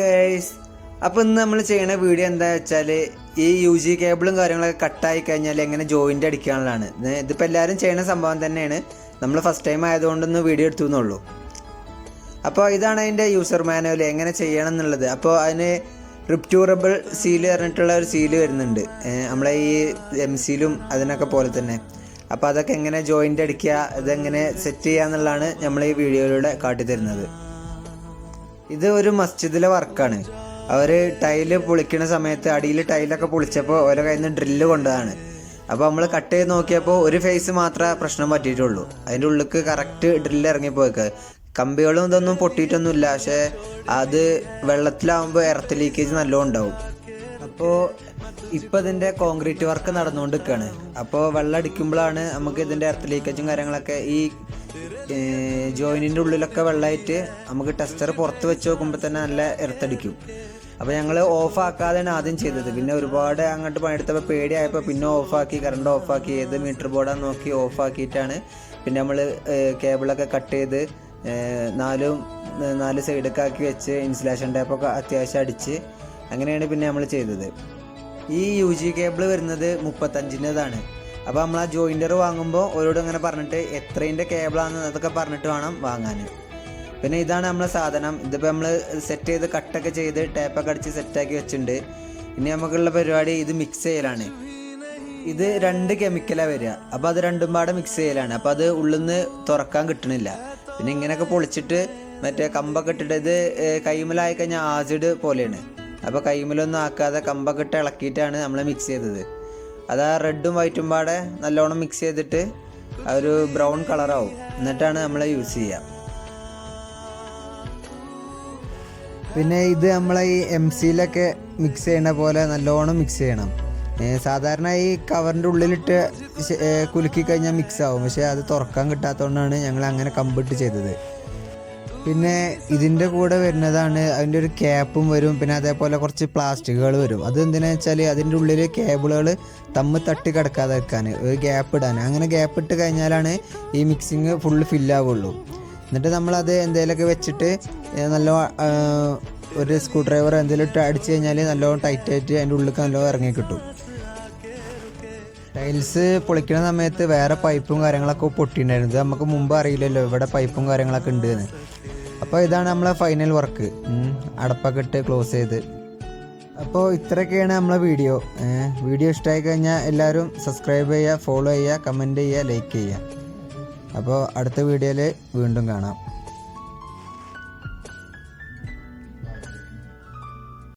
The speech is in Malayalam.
ഗൈസ് അപ്പോൾ ഇന്ന് നമ്മൾ ചെയ്യണ വീഡിയോ എന്താ വെച്ചാൽ ഈ യു ജി കേബിളും കാര്യങ്ങളൊക്കെ കട്ടായി കഴിഞ്ഞാൽ എങ്ങനെ ജോയിന്റ് അടിക്കാനുള്ളതാണ്. ഇത് ഇതിപ്പോൾ എല്ലാവരും ചെയ്യണ സംഭവം തന്നെയാണ്. നമ്മൾ ഫസ്റ്റ് ടൈം ആയതുകൊണ്ടൊന്ന് വീഡിയോ എടുത്തു എന്നുള്ളൂ. അപ്പോൾ ഇതാണ് അതിന്റെ യൂസർ മാനുവൽ എങ്ങനെ ചെയ്യണം എന്നുള്ളത്. അപ്പോൾ അതിന് റിപ്റ്റൂറബിൾ സീൽ പറഞ്ഞിട്ടുള്ള ഒരു സീൽ വരുന്നുണ്ട്. നമ്മളെ ഈ എം സിയിലും അതിനൊക്കെ പോലെ തന്നെ. അപ്പോൾ അതൊക്കെ എങ്ങനെ ജോയിന്റ് അടിക്കുക ഇതെങ്ങനെ സെറ്റ് ചെയ്യുക എന്നുള്ളതാണ് നമ്മൾ ഈ വീഡിയോയിലൂടെ കാട്ടിത്തരുന്നത്. ഇത് ഒരു മസ്ജിദിലെ വർക്കാണ്. അവർ ടൈൽ പൊളിക്കുന്ന സമയത്ത് അടിയിൽ ടൈലൊക്കെ പൊളിച്ചപ്പോൾ ഓരോ കയ്യിൽ നിന്ന് ഡ്രില്ല് കൊണ്ടതാണ്. അപ്പോൾ നമ്മൾ കട്ട് ചെയ്ത് നോക്കിയപ്പോൾ ഒരു ഫേസ് മാത്രമേ പ്രശ്നം പറ്റിയിട്ടുള്ളൂ. അതിന്റെ ഉള്ളിക്ക് കറക്റ്റ് ഡ്രില്ല് ഇറങ്ങിപ്പോയിക്ക്. കമ്പികളും ഇതൊന്നും പൊട്ടിയിട്ടൊന്നുമില്ല. പക്ഷേ അത് വെള്ളത്തിലാവുമ്പോൾ എർത്ത് ലീക്കേജ് നല്ലോണം ഉണ്ടാവും. അപ്പോൾ ഇപ്പോൾ ഇതിന്റെ കോൺക്രീറ്റ് വർക്ക് നടന്നുകൊണ്ട് നിൽക്കുകയാണ് അപ്പോൾ വെള്ളം അടിക്കുമ്പോഴാണ് നമുക്ക് ഇതിന്റെ എർത്ത് ലീക്കേജും കാര്യങ്ങളൊക്കെ ഈ ജോയിനിന്റെ ഉള്ളിലൊക്കെ വെള്ളമായിട്ട് നമുക്ക് ടെസ്റ്റർ പുറത്ത് വെച്ച് നോക്കുമ്പോൾ തന്നെ നല്ല എർത്തടിക്കും. അപ്പോൾ ഞങ്ങൾ ഓഫ് ആക്കാതെയാണ് ആദ്യം ചെയ്തത്. പിന്നെ ഒരുപാട് അങ്ങോട്ട് പണിയെടുത്തപ്പോൾ പേടിയായപ്പോൾ പിന്നെ ഓഫാക്കി കറണ്ട് ഓഫാക്കി ഏത് മീറ്റർ ബോർഡാന്ന് നോക്കി ഓഫാക്കിയിട്ടാണ് പിന്നെ നമ്മൾ കേബിളൊക്കെ കട്ട് ചെയ്ത് നാലും നാല് സൈഡൊക്കെ ആക്കി വെച്ച് ഇൻസുലേഷൻ ടൈപ്പൊക്കെ അത്യാവശ്യം അടിച്ച് അങ്ങനെയാണ് പിന്നെ നമ്മൾ ചെയ്തത്. ഈ യു ജി കേബിൾ വരുന്നത് മുപ്പത്തഞ്ചിന്റെതാണ്. അപ്പോൾ നമ്മൾ ആ ജോയിന്റർ വാങ്ങുമ്പോൾ ഓരോട് ഇങ്ങനെ പറഞ്ഞിട്ട് എത്രയിന്റെ കേബിളാണെന്ന് അതൊക്കെ പറഞ്ഞിട്ട് വേണം വാങ്ങാൻ പിന്നെ ഇതാണ് നമ്മളെ സാധനം. ഇതിപ്പോൾ നമ്മൾ സെറ്റ് ചെയ്ത് കട്ടൊക്കെ ചെയ്ത് ടേപ്പൊക്കെ അടിച്ച് സെറ്റാക്കി വെച്ചിട്ടുണ്ട്. ഇനി നമുക്കുള്ള പരിപാടി ഇത് മിക്സ് ചെയ്യലാണ്. ഇത് രണ്ട് കെമിക്കലാണ് വരിക. അപ്പോൾ അത് രണ്ടും പാടെ മിക്സ് ചെയ്യലാണ്. അപ്പോൾ അത് ഉള്ളിൽ നിന്ന് തുറക്കാൻ കിട്ടണില്ല. പിന്നെ ഇങ്ങനെയൊക്കെ പൊളിച്ചിട്ട് മറ്റേ കമ്പൊക്കെ ഇട്ടിട്ട് ഇത് കൈമലായി കഴിഞ്ഞാൽ ആസിഡ് പോലെയാണ്. അപ്പോൾ കൈമലൊന്നും ആക്കാതെ കമ്പൊക്കെ ഇട്ട് ഇളക്കിയിട്ടാണ് നമ്മൾ മിക്സ് ചെയ്തത്. അത് ആ റെഡും വൈറ്റും പാടെ നല്ലോണം മിക്സ് ചെയ്തിട്ട് ഒരു ബ്രൗൺ കളറാവും. എന്നിട്ടാണ് നമ്മൾ യൂസ് ചെയ്യുക പിന്നെ ഇത് നമ്മൾ ഈ എം സിയിലൊക്കെ മിക്സ് ചെയ്യണ പോലെ നല്ലോണം മിക്സ് ചെയ്യണം. സാധാരണ ഈ കവറിന്റെ ഉള്ളിലിട്ട് കുലുക്കി കഴിഞ്ഞാൽ മിക്സ് ആവും. പക്ഷേ അത് തുറക്കാൻ കിട്ടാത്തതുകൊണ്ടാണ് ഞങ്ങൾ അങ്ങനെ കമ്പിട്ട് ചെയ്തത്. പിന്നെ ഇതിന്റെ കൂടെ വരുന്നതാണ് അതിന്റെ ഒരു ക്യാപ്പും വരും. പിന്നെ അതേപോലെ കുറച്ച് പ്ലാസ്റ്റിക്കുകൾ വരും. അത് എന്തിനാ വെച്ചാൽ അതിന്റെ ഉള്ളിൽ കേബിളുകൾ തമ്മിൽ തട്ടി കിടക്കാതെ വെക്കാൻ ഒരു ഗ്യാപ്പ് ഇടാൻ അങ്ങനെ ഗ്യാപ്പ് ഇട്ട് കഴിഞ്ഞാലാണ് ഈ മിക്സിങ് ഫുള്ള് ഫില്ലാവുള്ളൂ എന്നിട്ട് നമ്മളത് എന്തെങ്കിലുമൊക്കെ വെച്ചിട്ട് നല്ല ഒരു സ്ക്രൂ ഡ്രൈവർ എന്തെങ്കിലും ഇട്ട് അടിച്ചു കഴിഞ്ഞാൽ നല്ലോണം ടൈറ്റായിട്ട് അതിന്റെ ഉള്ളിൽ നല്ലോണം ഇറങ്ങി കിട്ടും. ടൈൽസ് പൊളിക്കുന്ന സമയത്ത് വേറെ പൈപ്പും കാര്യങ്ങളൊക്കെ പൊട്ടിയിട്ടുണ്ടായിരുന്നു നമുക്ക് മുമ്പ് അറിയില്ലല്ലോ. ഇവിടെ പൈപ്പും കാര്യങ്ങളൊക്കെ ഉണ്ട് എന്ന്. അപ്പോൾ ഇതാണ് നമ്മളെ ഫൈനൽ വർക്ക് അടപ്പൊക്കെ ഇട്ട് ക്ലോസ് ചെയ്ത്. അപ്പോൾ ഇത്രയൊക്കെയാണ് നമ്മളെ വീഡിയോ വീഡിയോ ഇഷ്ടമായി കഴിഞ്ഞാൽ എല്ലാവരും സബ്സ്ക്രൈബ് ചെയ്യുക ഫോളോ ചെയ്യുക കമന്റ് ചെയ്യുക ലൈക്ക് ചെയ്യുക അപ്പോൾ അടുത്ത വീഡിയോയിൽ വീണ്ടും കാണാം.